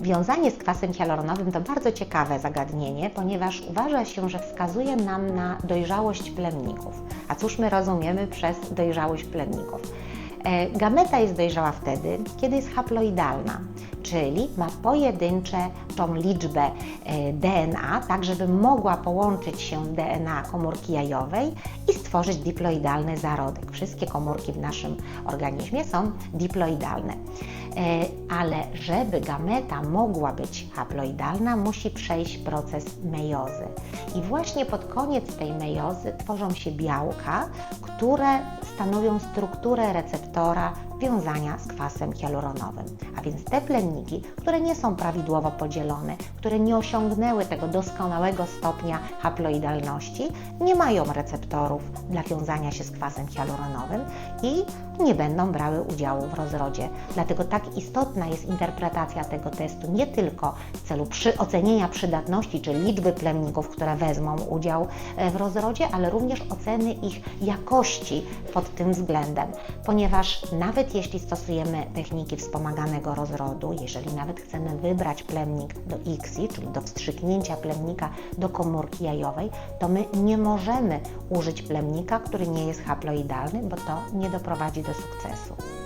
Wiązanie z kwasem hialuronowym to bardzo ciekawe zagadnienie, ponieważ uważa się, że wskazuje nam na dojrzałość plemników. A cóż my rozumiemy przez dojrzałość plemników? E, Gameta jest dojrzała wtedy, kiedy jest haploidalna, czyli ma pojedynczą liczbę e, DNA, tak żeby mogła połączyć się DNA komórki jajowej i stworzyć diploidalny zarodek. Wszystkie komórki w naszym organizmie są diploidalne. Ale żeby gameta mogła być haploidalna, musi przejść proces mejozy. I właśnie pod koniec tej mejozy tworzą się białka, które stanowią strukturę receptora wiązania z kwasem hialuronowym. A więc te plemniki, które nie są prawidłowo podzielone, które nie osiągnęły tego doskonałego stopnia haploidalności, nie mają receptorów dla wiązania się z kwasem hialuronowym i nie będą brały udziału w rozrodzie. Dlatego tak istotna jest interpretacja tego testu nie tylko w celu przy ocenienia przydatności, czy liczby plemników, które wezmą udział e, w rozrodzie, ale również oceny ich jakości pod tym względem, ponieważ nawet jeśli stosujemy techniki wspomaganego rozrodu, jeżeli nawet chcemy wybrać plemnik do ICSI, czyli do wstrzyknięcia plemnika do komórki jajowej, to my nie możemy użyć plemnika, który nie jest haploidalny, bo to nie doprowadzi do sukcesu.